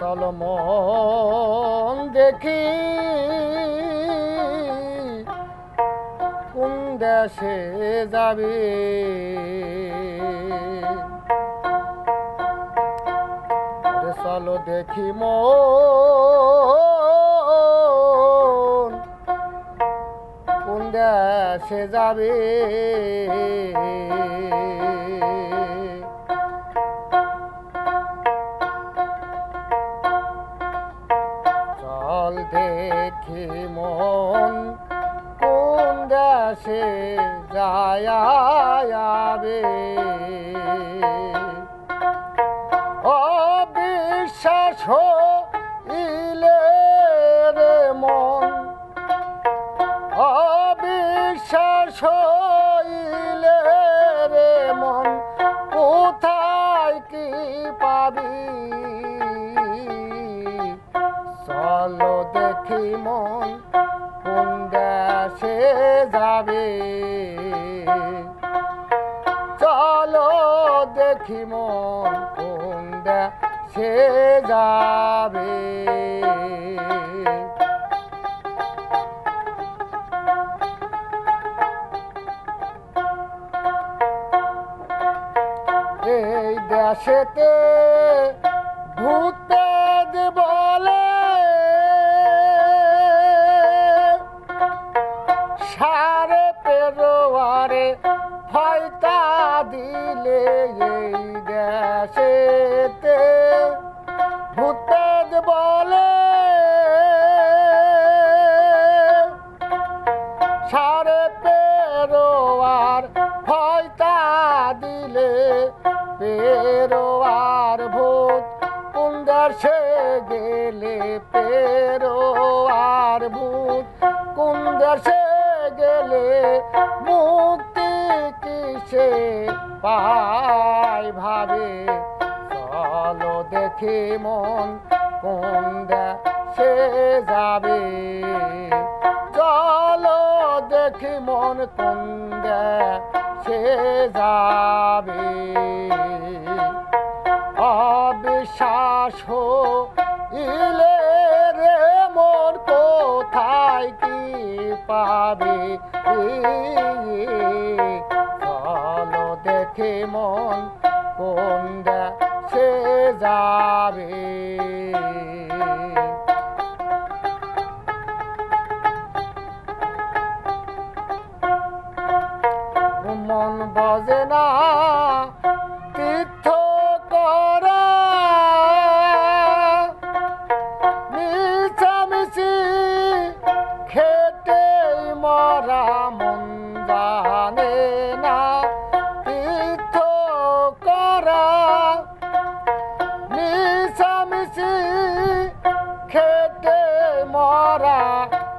সলমন দেখি। কোন দেশে যাবে? চলো দেখি মন। কোন দেশে যাবে? দেশে যায়াবে অবিশ্বাস হইলে রে মন। অবিশ্বাস হইলে রে মন। কোথায় কি পাবি? চলো দেখি মন। যাবে। চলো দেখি মন কোন দেশে যাবে। এই দেশেতে ভূতেদ বলে সারে পেরোয়ারে ফয়তা দিলে এই দেশেতে। ভূতেদ বলে সারে পেরোয়ার ফয়তা দিলে পেরোয়ার ভূত কুন্দাসে গেলে পেরোয়ার ভূত কুন্দাসে গেলে মুক্তি কিসে? পাই ভাবে চলো দেখি মন কোন দেশে যাবে। চলো দেখি মন কোন দেশে যাবে। পাবে। চলো দেখি মন কোন দেশে যাবে? মন বজে না। মরা মন জানে না তীর্থ করা মিছামিছি খেটে মরা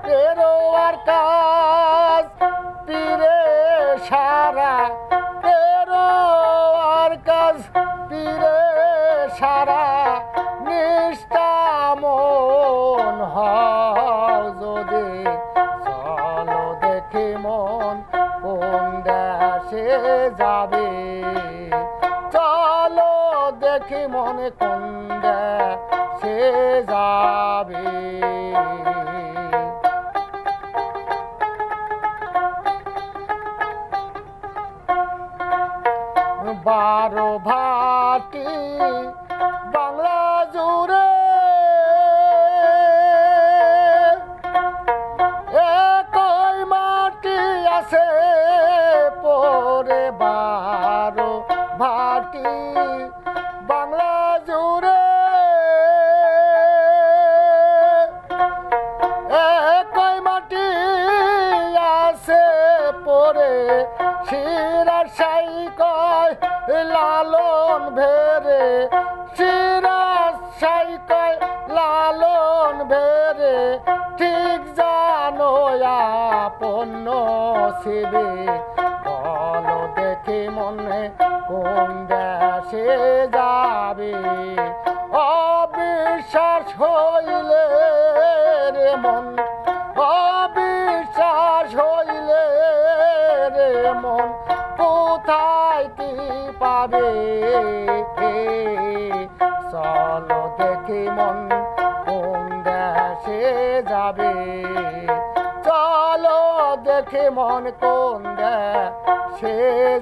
পেরোয়ার কাজ, পীরে সারা পেরোয়ার কাজ, পীরে সারা দেশে যাবে। চলো দেখি মনে কোন সে যাবে। বারো ভাটি বাংলা জুড়ে সাই কয়, লালন ভেরে শিরার সাই কয়, লালন ভেরে, ঠিক জানো আপন শিবে বলো দেখি মনে কোন দেশে যাবে। অবিশ্বাস হইলে রে মন কি পাবে? চলো দেখি মন কোন দেশে যাবে। চলো দেখি মন কোন দেশে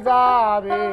যাবে।